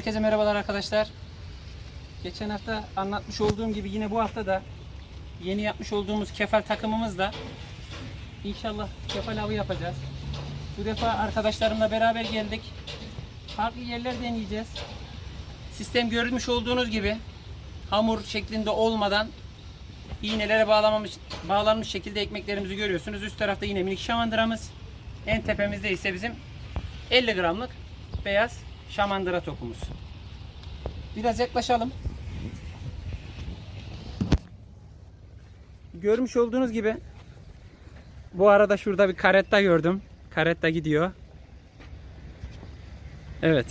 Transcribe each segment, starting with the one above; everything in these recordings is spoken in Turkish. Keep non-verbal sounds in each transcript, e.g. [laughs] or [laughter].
Herkese merhabalar arkadaşlar. Geçen hafta anlatmış olduğum gibi yine bu hafta da yeni yapmış olduğumuz kefal takımımızla inşallah kefal avı yapacağız. Bu defa arkadaşlarımla beraber geldik. Farklı yerler deneyeceğiz. Sistem görmüş olduğunuz gibi hamur şeklinde olmadan iğnelere bağlamamış, bağlanmış şekilde ekmeklerimizi görüyorsunuz. Üst tarafta yine minik şamandıramız. En tepemizde ise bizim 50 gramlık beyaz şamandıra topumuz. Biraz yaklaşalım. Görmüş olduğunuz gibi bu arada şurada bir karetta gördüm. Karetta gidiyor. Evet.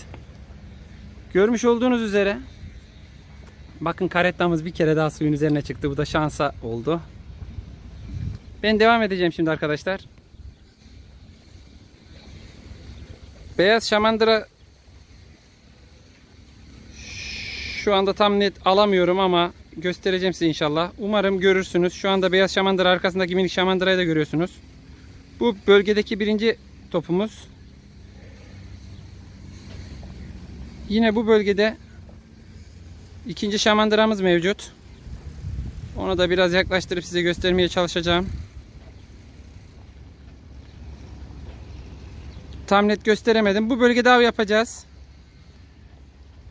Görmüş olduğunuz üzere bakın karettamız bir kere daha suyun üzerine çıktı. Bu da şansa oldu. Ben devam edeceğim şimdi arkadaşlar. Beyaz şamandıra şu anda tam net alamıyorum ama göstereceğim size inşallah. Umarım görürsünüz. Şu anda beyaz şamandıra arkasındaki minik şamandırayı da görüyorsunuz. Bu bölgedeki birinci topumuz. Yine bu bölgede ikinci şamandıramız mevcut. Onu da biraz yaklaştırıp size göstermeye çalışacağım. Tam net gösteremedim. Bu bölgede av yapacağız.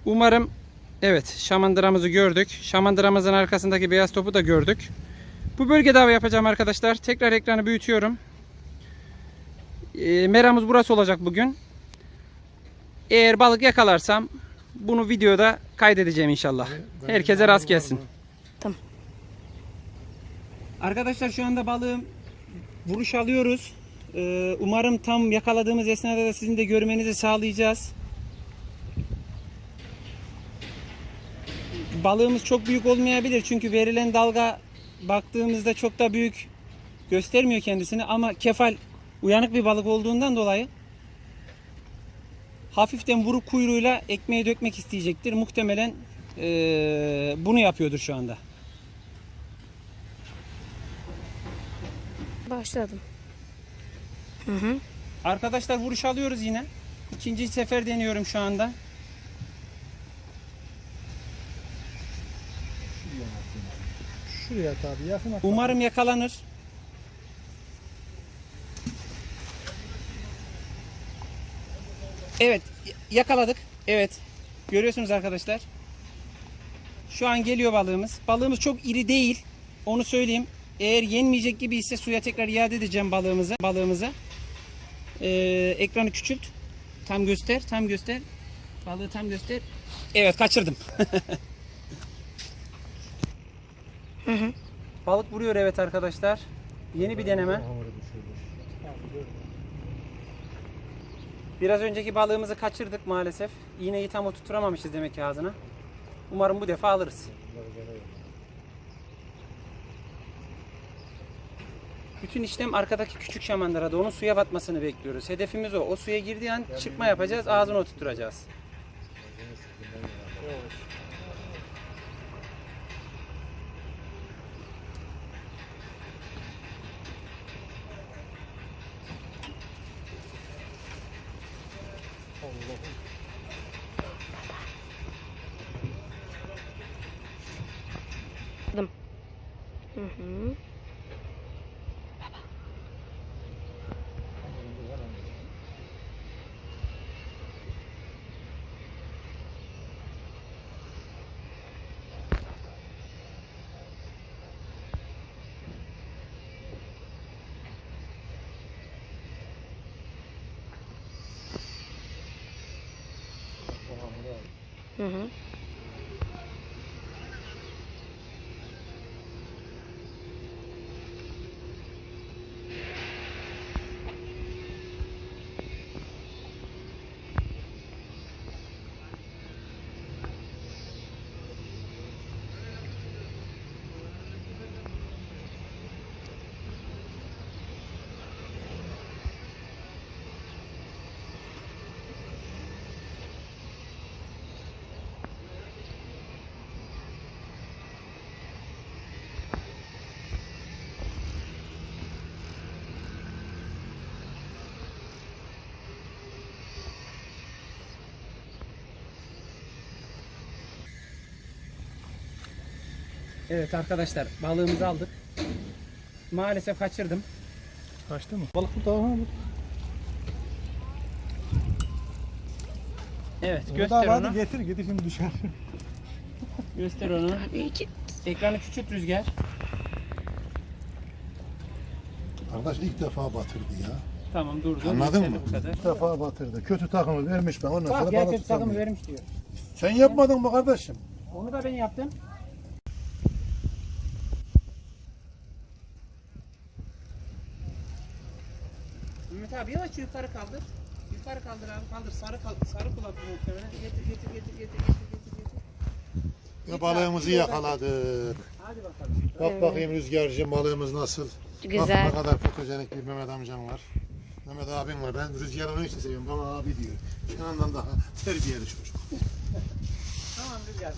Umarım evet şamandıramızı gördük. Şamandıramızın arkasındaki beyaz topu da gördük. Bu bölgede av yapacağım arkadaşlar. Tekrar ekranı büyütüyorum. E, meramız burası olacak bugün. Eğer balık yakalarsam bunu videoda kaydedeceğim inşallah. Herkese rast gelsin. Tamam. Arkadaşlar şu anda balığım vuruş alıyoruz. Ee, umarım tam yakaladığımız esnada da sizin de görmenizi sağlayacağız. Balığımız çok büyük olmayabilir çünkü verilen dalga baktığımızda çok da büyük göstermiyor kendisini ama kefal uyanık bir balık olduğundan dolayı hafiften vuruk kuyruğuyla ekmeği dökmek isteyecektir. Muhtemelen ee, bunu yapıyordur şu anda. Başladım. Hı hı. Arkadaşlar vuruş alıyoruz yine. İkinci sefer deniyorum şu anda. Şuraya tabi yakın. Umarım yakalanır. Evet yakaladık. Evet. Görüyorsunuz arkadaşlar. Şu an geliyor balığımız. Balığımız çok iri değil. Onu söyleyeyim. Eğer yenmeyecek gibi ise suya tekrar iade edeceğim balığımızı. Balığımızı. Ee, ekranı küçült. Tam göster. Tam göster. Balığı tam göster. Evet kaçırdım. [laughs] Hı hı. Balık vuruyor evet arkadaşlar. Yeni bir deneme. Biraz önceki balığımızı kaçırdık maalesef. İğneyi tam oturtamamışız demek ki ağzına. Umarım bu defa alırız. Bütün işlem arkadaki küçük şamandırada onun suya batmasını bekliyoruz. Hedefimiz o. O suya girdiği an çıkma yapacağız, ağzını oturtturacağız. Hı hı. Hamurun Evet arkadaşlar balığımızı aldık. Maalesef kaçırdım. Kaçtı mı? Balık burada. Ha, bu. Evet Burada göster vardı, onu. Getir getir şimdi düşer. Göster onu. Ekranı küçült rüzgar. Arkadaş ilk defa batırdı ya. Tamam durdu. Anladın mı? Bu kadar. İlk defa batırdı. Kötü takımı vermiş ben ondan Bak sonra balık kötü takımı vermiş diyor. Sen yapmadın mı kardeşim? Onu da ben yaptım. Mehmet abi yavaş yukarı kaldır. Yukarı kaldır abi kaldır. Sarı kal sarı kulak muhtemelen. Getir getir getir getir getir getir getir. Ve balığımızı yakaladık. Hadi bakalım. Bak bakayım rüzgarcı balığımız nasıl. Bak Güzel. ne kadar fotojenik bir Mehmet amcam var. Mehmet abim var. Ben rüzgarı onun için seviyorum. Bana abi diyor. Kenan'dan daha terbiyeli çocuk. Tamam Rüzgar.